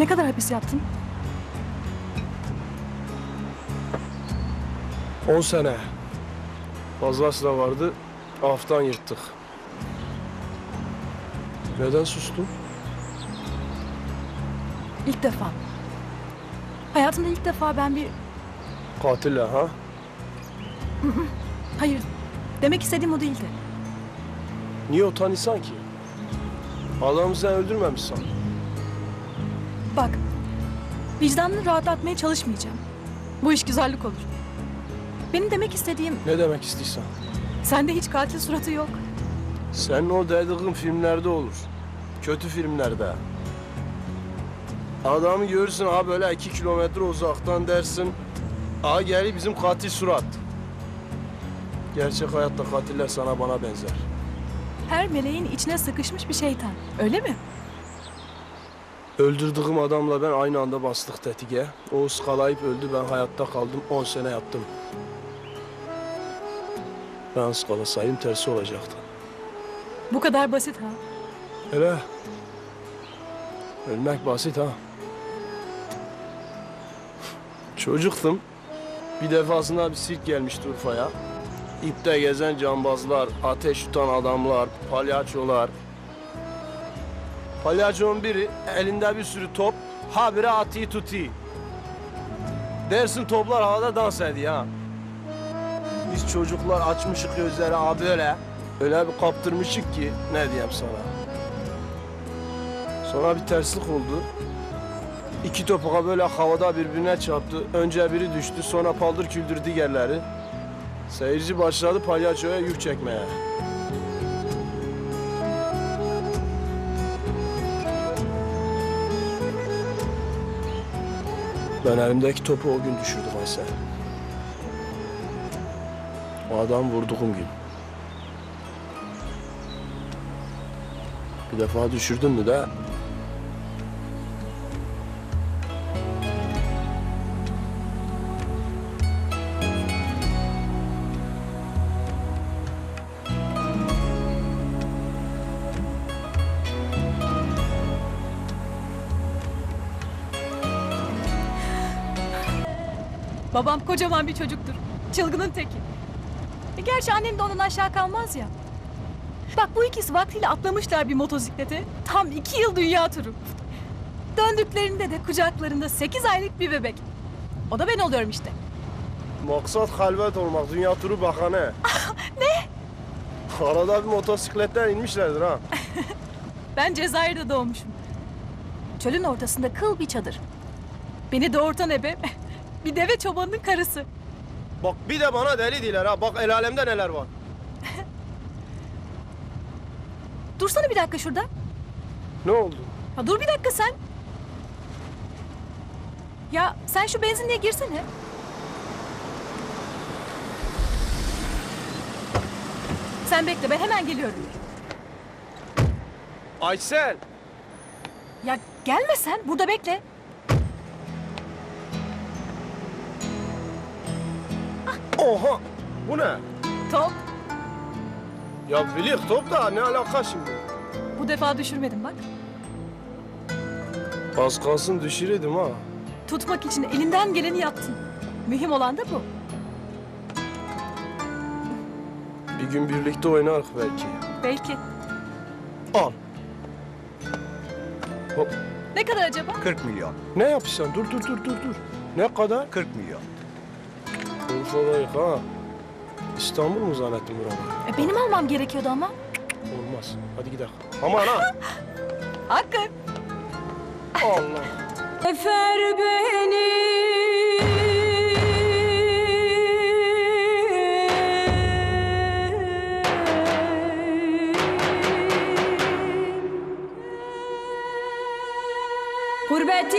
Ne kadar hapis yattın? 10 sene. Fazlası da vardı. Aftan yırttık. Neden sustun? İlk defa. Hayatımda ilk defa ben bir... Katille ha? Hayır, demek istediğim o değildi. Niye utanırsan ki? Adamı sen öldürmemişsin. Bak, vicdanını rahatlatmaya çalışmayacağım. Bu iş güzellik olur. Benim demek istediğim, Ne demek istiyorsan? sende hiç katil suratı yok. Senin o dediğin filmlerde olur. Kötü filmlerde. Adamı görürsün ha böyle iki kilometre uzaktan dersin. Aa geli bizim katil surat. Gerçek hayatta katiller sana bana benzer. Her meleğin içine sıkışmış bir şeytan. Öyle mi? Öldürdüğüm adamla ben aynı anda bastık tetige. O ıskalayıp öldü ben hayatta kaldım 10 sene yattım. Ben ıskalasaydım tersi olacaktı. Bu kadar basit ha. Hele. Ölmek basit ha. Çocuktum. Bir defasında bir sirk gelmişti Urfa'ya. İpte gezen cambazlar, ateş tutan adamlar, palyaçolar. Palyaçonun biri elinde bir sürü top, habire atıyı tutuyor. Dersin toplar havada dans ediyor ha. Biz çocuklar açmışık gözleri abi öyle. Öyle bir kaptırmışık ki ne diyeyim sana. Sonra bir terslik oldu. İki topuğa böyle havada birbirine çarptı. Önce biri düştü, sonra paldır küldür diğerleri. Seyirci başladı palyaçoya yük çekmeye. Ben elimdeki topu o gün düşürdüm Aysel. O adam vurduğum gün. Bir defa düşürdün mü de Babam kocaman bir çocuktur. Çılgının teki. E gerçi annem de ondan aşağı kalmaz ya. Bak bu ikisi vaktiyle atlamışlar bir motosiklete. Tam iki yıl dünya turu. Döndüklerinde de kucaklarında sekiz aylık bir bebek. O da ben oluyorum işte. Maksat halvet olmak, dünya turu bahane. ne? Arada bir motosikletten inmişlerdir ha. Ben Cezayir'de doğmuşum. Çölün ortasında kıl bir çadır. Beni doğurtan ebe bir deve çobanının karısı. Bak bir de bana deli diyorlar ha. Bak el alemde neler var. Dursana bir dakika şurada. Ne oldu? Ya dur bir dakika sen. Ya sen şu benzinliğe girsene. Sen bekle ben hemen geliyorum. Aysel. Ya gelme sen burada bekle. Oha. Bu ne? Top Ya bilik top da ne alaka şimdi? bu defa düşürmedim bak. Az kalsın düşüreydim ha. Tutmak için elinden geleni yaptın. Mühim olan da bu. Bir gün birlikte oynarız belki. Belki. Al. Hop. Ne kadar acaba? 40 milyon. Ne yapıyorsun? Dur dur dur dur dur. Ne kadar? 40 milyon. Urfa'dayız ha. İstanbul mu zannettin buraları? E, benim almam gerekiyordu ama. Olmaz. Hadi gidelim. Aman ha. Hakkı. Allah. Efer beni Gurbet